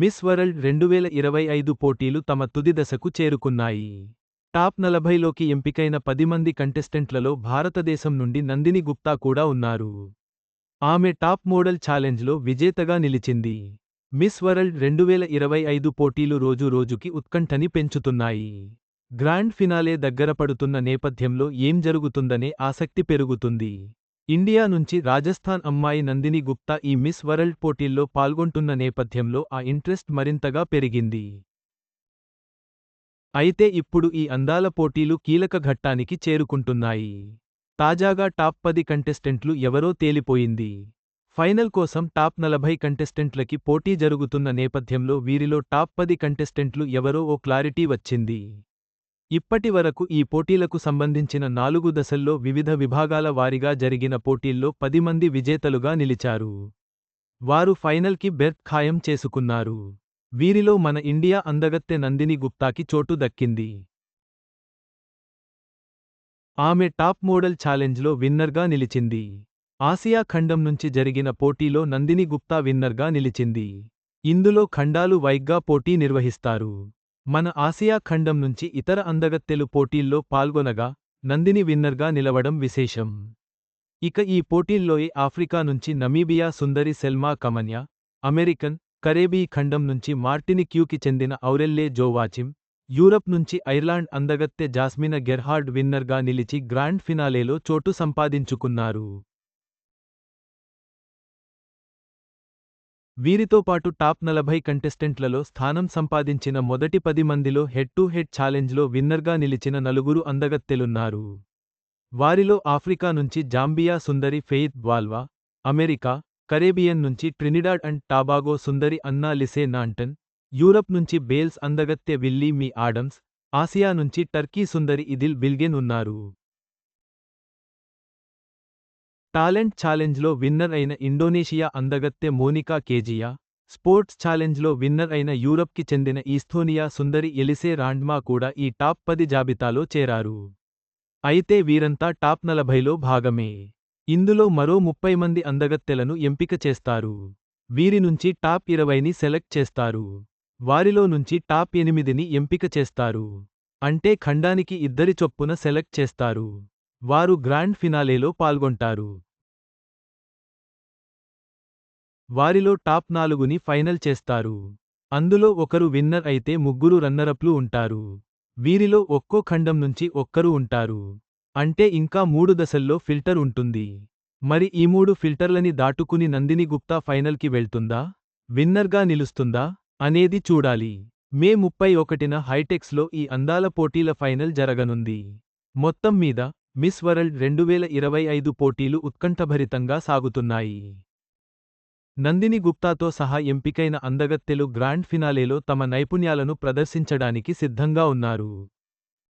Miss world రెండువేల ఇరవై ఐదు పోటీలు తమ తుది దశకు చేరుకున్నాయి. టాప్ నలభైలోకి ఎంపికైన పది మంది కంటెస్టెంట్లలో భారతదేశం నుండి నందిని గుప్తా కూడా ఉన్నారు. ఆమె టాప్ మోడల్ ఛాలెంజ్లో విజేతగా నిలిచింది. మిస్ వరల్డ్ రెండువేల ఇరవై ఐదు పోటీలు రోజు రోజుకి ఉత్కంఠని పెంచుతున్నాయి. గ్రాండ్ ఫినాలే దగ్గర పడుతున్న నేపథ్యంలో ఏం జరుగుతుందనే ఆసక్తి పెరుగుతుంది. ఇండియా నుంచి రాజస్థాన్ అమ్మాయి నందిని గుప్తా ఈ మిస్ వరల్డ్ పోటీల్లో పాల్గొంటున్న నేపథ్యంలో ఆ ఇంట్రెస్ట్ మరింతగా పెరిగింది. అయితే ఇప్పుడు ఈ అందాల పోటీలు కీలక ఘట్టానికి చేరుకుంటున్నాయి. తాజాగా టాప్ పది కంటెస్టెంట్లు ఎవరో తేలిపోయింది. ఫైనల్ కోసం టాప్ నలభై కంటెస్టెంట్లకి పోటీ జరుగుతున్న నేపథ్యంలో వీరిలో టాప్ పది కంటెస్టెంట్లు ఎవరో ఓ క్లారిటీ వచ్చింది. ఇప్పటి వరకు ఈ పోటీలకు సంబంధించిన నాలుగు దశల్లో వివిధ విభాగాల వారిగా జరిగిన పోటీల్లో పది మంది విజేతలుగా నిలిచారు. వారు ఫైనల్కి బెర్త్ ఖాయం చేసుకున్నారు. వీరిలో మన ఇండియా అందగత్తె నందిని గుప్తాకి చోటు దక్కింది. ఆమె టాప్ మోడల్ ఛాలెంజ్లో విన్నర్గా నిలిచింది. ఆసియా ఖండం నుంచి జరిగిన పోటీలో నందిని గుప్తా విన్నర్గా నిలిచింది. ఇందులో ఖండాలు వైగ్గా పోటీ నిర్వహిస్తారు. మన ఆసియా ఖండం నుంచి ఇతర అందగత్తెలు పోటీల్లో పాల్గొనగా నందిని విన్నర్గా నిలవడం విశేషం. ఇక ఈ పోటీల్లోయే ఆఫ్రికా నుంచి నమీబియా సుందరి సెల్మా కమన్యా అమెరికన్ కరేబీ ఖండం నుంచి మార్టినిక్యూకి చెందిన ఔరెల్లే జోవాచిమ్ యూరప్ నుంచి ఐర్లాండ్ అందగత్తె జాస్మిన గెర్హార్డ్ విన్నర్గా నిలిచి గ్రాండ్ ఫినాలేలో చోటు సంపాదించుకున్నారు. వీరితో పాటు టాప్ నలభై కంటెస్టెంట్లలో స్థానం సంపాదించిన మొదటి పది మందిలో హెడ్ టు హెడ్ ఛాలెంజ్లో విన్నర్గా నిలిచిన నలుగురు అందగత్తెలున్నారు. వారిలో ఆఫ్రికా నుంచి జాంబియా సుందరి ఫెయిత్ బాల్వా అమెరికా కరేబియన్ నుంచి ట్రినిడాడ్ అండ్ టాబాగో సుందరి అన్నా లిసే నాంటన్ యూరప్ నుంచి బేల్స్ అందగత్తె విల్లీ మీ ఆడమ్స్ ఆసియా నుంచి టర్కీ సుందరి ఇదిల్ బిల్గెన్ ఉన్నారు. టాలెంట్ ఛాలెంజ్లో విన్నర్ అయిన ఇండోనేషియా అందగత్తె మోనికా కేజియా స్పోర్ట్స్ ఛాలెంజ్లో విన్నర్ అయిన యూరప్కి చెందిన ఈస్థోనియా సుందరి ఎలిసే రాండ్మా కూడా ఈ టాప్ పది జాబితాలో చేరారు. అయితే వీరంతా టాప్ నలభైలో భాగమే. ఇందులో మరో ముప్పై మంది అందగత్తెలను ఎంపిక చేస్తారు. వీరి నుంచి టాప్ ఇరవైని సెలెక్ట్ చేస్తారు. వారిలో నుంచి టాప్ ఎనిమిదిని ఎంపిక చేస్తారు. అంటే ఖండానికి ఇద్దరి చొప్పున సెలెక్ట్ చేస్తారు. వారు గ్రాండ్ ఫినాలేలో పాల్గొంటారు. వారిలో టాప్ నాలుగుని ఫైనల్ చేస్తారు. అందులో ఒకరు విన్నర్ అయితే ముగ్గురు రన్నరప్లు ఉంటారు. వీరిలో ఒక్కో ఖండం నుంచి ఒక్కరు ఉంటారు. అంటే ఇంకా మూడు దశల్లో ఫిల్టర్ ఉంటుంది. మరి ఈ మూడు ఫిల్టర్లని దాటుకుని నందిని గుప్తా ఫైనల్కి వెళ్తుందా? విన్నర్గా నిలుస్తుందా? అనేది చూడాలి. మే ముప్పై ఒకటిన హైటెక్స్లో ఈ అందాల పోటీల ఫైనల్ జరగనుంది. మొత్తం మీద మిస్ వరల్డ్ రెండువేల ఇరవై ఐదు పోటీలు ఉత్కంఠభరితంగా సాగుతున్నాయి. నందిని గుప్తాతో సహా ఎంపికైన అందగత్తెలు గ్రాండ్ ఫినాలేలో తమ నైపుణ్యాలను ప్రదర్శించడానికి సిద్ధంగా ఉన్నారు.